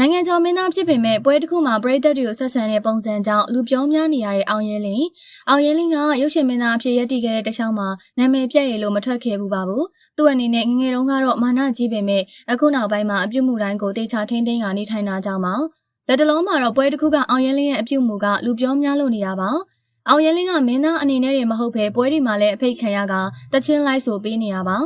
နိုင်ငံကျော်မင်းသားဖြစ်ပေမဲ့ပွဲတစ်ခုမှာပရိသတ်တွေကိုဆက်ဆံတဲ့ပုံစံကြောင့်လူပြောများနေရတဲ့အောင်ရဲလင်းအောင်ရဲလင်းကရုပ်ရှင်မင်းသားအဖြစ်ရည်တည်ခဲ့တဲ့တခြားမှာနာမည်ပြည့်ရလို့မထွက်ခဲ့ဘူးပါဘူးသူ့အနေနဲ့ငယ်ငယ်တုန်းကတော့မာနကြီးပေမဲ့အခုနောက်ပိုင်းမှာအပြုတ်မှုတိုင်းကိုတေချာထိမ့်သိမ်းကနေထိုင်တာကြောင့်ပါလက်တလုံးမှာတော့ပွဲတစ်ခုကအောင်ရဲလင်းရဲ့အပြုတ်မှုကလူပြောများလို့နေတာပါအောင်ရဲလင်းကမင်းသားအနေနဲ့တွေမဟုတ်ဘဲပွဲတွေမှာလည်းအဖိတ်ခံရကတချင်းလိုက်ဆိုပေးနေရပါ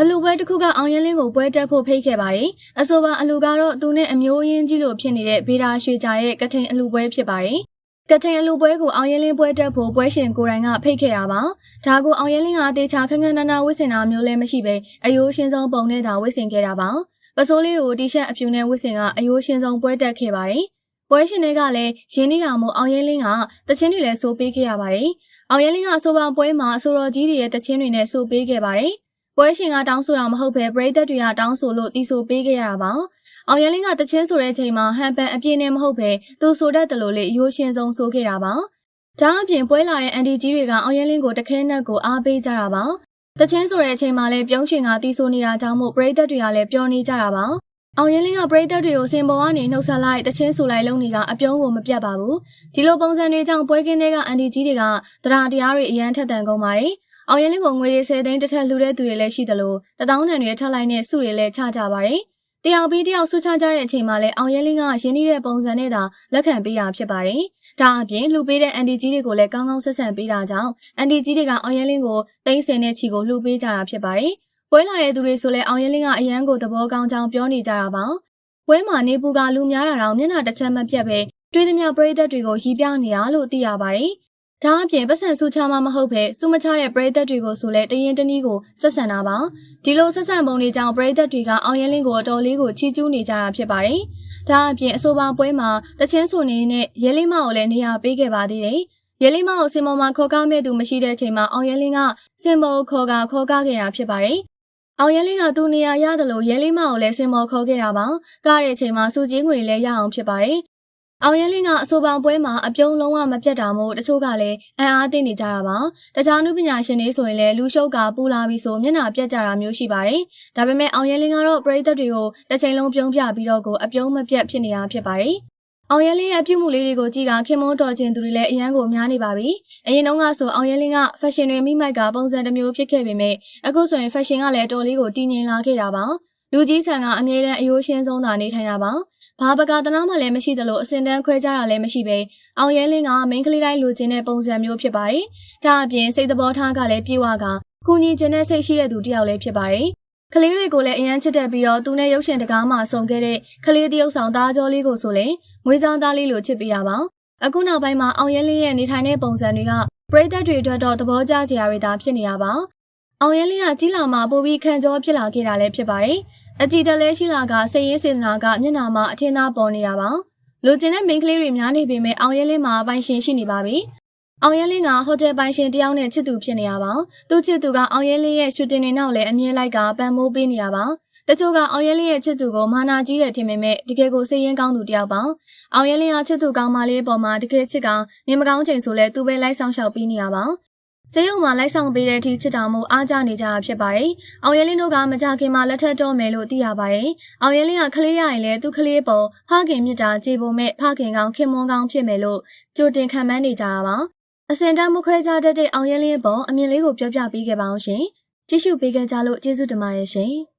အလူပွဲတစ်ခုကအောင်ရဲလင်းကိုပွဲတက်ဖို့ဖိတ်ခဲ့ပါတယ်။အဆိုပါအလူကတော့သူနဲ့အမျိုးရင်းကြီးလို့ဖြစ်နေတဲ့ဗေဒာရွှေကြာရဲ့ကထိန်အလူပွဲဖြစ်ပါတယ်။ကထိန်အလူပွဲကိုအောင်ရဲလင်းပွဲတက်ဖို့ပွဲရှင်ကိုယ်တိုင်ကဖိတ်ခဲ့တာပါ။ဒါကိုအောင်ရဲလင်းကအသေးချာခန်းခန်းနာနာဝစ်စင်တာမျိုးလည်းမရှိပဲအယိုးရှင်းဆုံးပုံနဲ့သာဝစ်စင်ခဲ့တာပါ။ပစိုးလေးကိုတီရှပ်အဖြူနဲ့ဝစ်စင်ကအယိုးရှင်းဆုံးပွဲတက်ခဲ့ပါတယ်။ပွဲရှင်တွေကလည်းရင်းနှီးတာမို့အောင်ရဲလင်းကတချင်းတွေလည်းစိုးပေးခဲ့ရပါတယ်။အောင်ရဲလင်းကအဆိုပါပွဲမှာအဆိုတော်ကြီးတွေရဲ့တချင်းတွေနဲ့စိုးပေးခဲ့ပါတယ်။ ပွဲရှင်ကတောင်းဆိုတာမဟုတ်ပဲပရိသတ်တွေကတောင်းဆိုလို့တီးဆိုပေးခဲ့ရတာပါ။အောင်ရလင်းကတချင်းဆိုတဲ့ချိန်မှာဟန်ပန်အပြင်းနဲ့မဟုတ်ပဲသူဆိုတတ်တယ်လို့လေရိုးရှင်းဆုံးဆိုခဲ့တာပါ။ဒါအပြင်ပွဲလာတဲ့အန်တီကြီးတွေကအောင်ရလင်းကိုတခဲနက်ကိုအားပေးကြတာပါ။တချင်းဆိုတဲ့အချိန်မှာလည်းပြုံးရှင်ကတီးဆိုနေတာကြောင့်မို့ပရိသတ်တွေကလည်းပျော်နေကြတာပါ။အောင်ရင်လင်းကပရိသတ်တွေကိုစင်ပေါ်ကနေနှုတ်ဆက်လိုက်တချင်းဆူလိုက်လုံးတွေကအပြုံးကိုမပြတ်ပါဘူးဒီလိုပုံစံတွေကြောင့်ပွဲကင်းတွေကအန်တီကြီးတွေကတရားတရားတွေအရန်ထက်တန်ကုန်ပါတယ် အောင်ရင်လင်းကိုငွေတွေ10သိန်းတစ်ထက်လှူတဲ့သူတွေလည်းရှိသလိုတထောင်တန်တွေထပ်လိုက်နဲ့စုတွေလည်းချကြပါတယ်။တယောက်ပြီးတယောက်စုချကြတဲ့အချိန်မှာလည်းအောင်ရဲလင်းကရင်းနှီးတဲ့ပုံစံနဲ့သာလက်ခံပေးတာဖြစ်ပါတယ်။ဒါအပြင်လှူပေးတဲ့အန်တီကြီးတွေကိုလည်းကောင်းကောင်းဆက်ဆံပေးတာကြောင့်အန်တီကြီးတွေကအောင်ရဲလင်းကိုသိန်းစင်တဲ့ချီကိုလှူပေးကြတာဖြစ်ပါတယ်။ပွဲလာတဲ့သူတွေဆိုလည်းအောင်ရဲလင်းကအရန်ကိုသဘောကောင်းကြောင်းပြောနေကြတာပါ။ပွဲမှာနေပူကလူများတာတော့မျက်နှာတစ်ချက်မပြတ်ပဲတွေးသမျှပရိသတ်တွေကိုရီးပြနေရလို့သိရပါတယ်။ ဒါအပြင်ပတ်စံစုချမှာမဟုတ်ပဲစုမချတဲ့ပရိသတ်တွေကိုဆိုလဲတရင်တနည်းကိုဆက်ဆံတာပါဒီလိုဆက်ဆံပုံတွေကြောင့်ပရိသတ်တွေကအောင်ရဲလင်းကိုအတော်လေးကိုချီးကျူးနေကြတာဖြစ်ပါတယ်ဒါအပြင်အဆိုပါပွဲမှာတချင်းဆိုနေနဲ့ရဲလေးမကိုလည်းနေရာပေးခဲ့ပါသေးတယ်ရဲလေးမကိုစင်မော်မှာခေါ်ကားမဲ့သူမရှိတဲ့အချိန်မှာအောင်ရဲလင်းကစင်မော်ခေါ်ကာခေါ်ကားခဲ့တာဖြစ်ပါတယ်အောင်ရဲလင်းကသူ့နေရာရတယ်လို့ရဲလေးမကိုလည်းစင်မော်ခေါ်ခဲ့တာပါကားတဲ့အချိန်မှာစူကြီးငွေလည်းရအောင်ဖြစ်ပါတယ် အောင်ရဲလင်းကအဆိုပောင်ပွဲမှာအပြုံးလုံးဝမပြတ်တာမို့တချို့ကလည်းအံ့အားသင့်နေကြတာပါ။တခြားနုပညာရှင်တွေဆိုရင်လည်းလူရှုပ်ကပူလာပြီးဆိုမျက်နှာပြတ်ကြတာမျိုးရှိပါတယ်။ဒါပေမဲ့အောင်ရဲလင်းကတော့ပရိသတ်တွေကိုတစ်ချိန်လုံးပြုံးပြပြီးတော့ကိုအပြုံးမပြတ်ဖြစ်နေတာဖြစ်ပါတယ်။အောင်ရဲလင်းရဲ့အပြုတ်မှုလေးတွေကိုကြည့်ကခင်မုန်းတော်ခြင်းသူတွေလည်းအရန်ကိုများနေပါပြီ။အရင်တုန်းကဆိုအောင်ရဲလင်းက fashion တွေမိမိုက်ကပုံစံတစ်မျိုးဖြစ်ခဲ့ပေမဲ့အခုဆိုရင် fashion ကလည်းတော်လေးကိုတည်ငြိမ်လာခဲ့တာပါ။လူကြီးဆန်ကအမြဲတမ်းအယိုးရှင်းဆုံးသာနေထိုင်တာပါ ဘာပကာသနာမှလည်းမရှိသလိုအစင်တန်းခွဲကြတာလည်းမရှိပဲအောင်ရဲလင်းကမိန်းကလေးတိုင်းလူချင်းတဲ့ပုံစံမျိုးဖြစ်ပါတယ်။ဒါအပြင်စိတ်သဘောထားကလည်းပြေဝကကုညီခြင်းနဲ့စိတ်ရှိတဲ့သူတစ်ယောက်လည်းဖြစ်ပါတယ်။ကလေးတွေကိုလည်းအရန်ချစ်တတ်ပြီးတော့သူနဲ့ရုပ်ရှင်တကားမှဆုံခဲ့တဲ့ကလေးတယောက်ဆောင်သားကြောလေးကိုဆိုလည်းငွေဆောင်သားလေးလိုချစ်ပေးတာပါ။အခုနောက်ပိုင်းမှာအောင်ရဲလင်းရဲ့နေထိုင်တဲ့ပုံစံတွေကပရိသတ်တွေအတွက်တော့သဘောကျစရာတွေသာဖြစ်နေရပါ။အောင်ရဲလင်းကကြီးလာမှပိုပြီးခံကြောဖြစ်လာခဲ့တာလည်းဖြစ်ပါတယ်။ အကြည်တလဲရှိလာကစိတ်ရင်းစေတနာကမျက်နာမှာအထင်သာပေါ်နေတာပါလူကျင်တဲ့မိန်းကလေးတွေများနေပေမဲ့အောင်ရဲလင်းမှာပိုင်ရှင်ရှိနေပါပြီအောင်ရဲလင်းကဟိုတယ်ပိုင်ရှင်တယောက်နဲ့ချစ်သူဖြစ်နေရပါသူချစ်သူကအောင်ရဲလင်းရဲ့ရှူတင်တွေနောက်လည်းအမြင်လိုက်ကပံမိုးပေးနေရပါတချို့ကအောင်ရဲလင်းရဲ့ချစ်သူကိုမာနာကြီးတဲ့ထင်ပေမဲ့တကယ်ကိုစိတ်ရင်းကောင်းသူတယောက်ပါအောင်ရဲလင်းကချစ်သူကောင်းမလေးပေါ်မှာတကယ်ချစ်ကောင်နေမကောင်းချိန်ဆိုလဲသူပဲလိုက်ဆောင်ရှောက်ပြီးနေရပါ ဈေးရုံမှာလိုက်ဆောင်ပေးတဲ့အထိချစ်တော်မူအားကြနေကြတာဖြစ်ပါတယ်။အောင်ရဲလင်းတို့ကမကြခင်မှာလက်ထပ်တော့မယ်လို့သိရပါတယ်။အောင်ရဲလင်းကကလေးရရင်လည်းသူကလေးပေါ်ဖခင်မြစ်တာကြေပုံမဲ့ဖခင်ကောင်ခင်မွန်းကောင်ဖြစ်မယ်လို့ကြိုတင်ခံမှန်းနေကြတာပါ။အစင်တမ်းမခွဲကြတတ်တဲ့အောင်ရဲလင်းပေါ်အမြင်လေးကိုပြောပြပေးခဲ့ပါအောင်ရှင်။ကြည့်ရှုပေးကြလို့ကျေးဇူးတင်ပါတယ်ရှင်။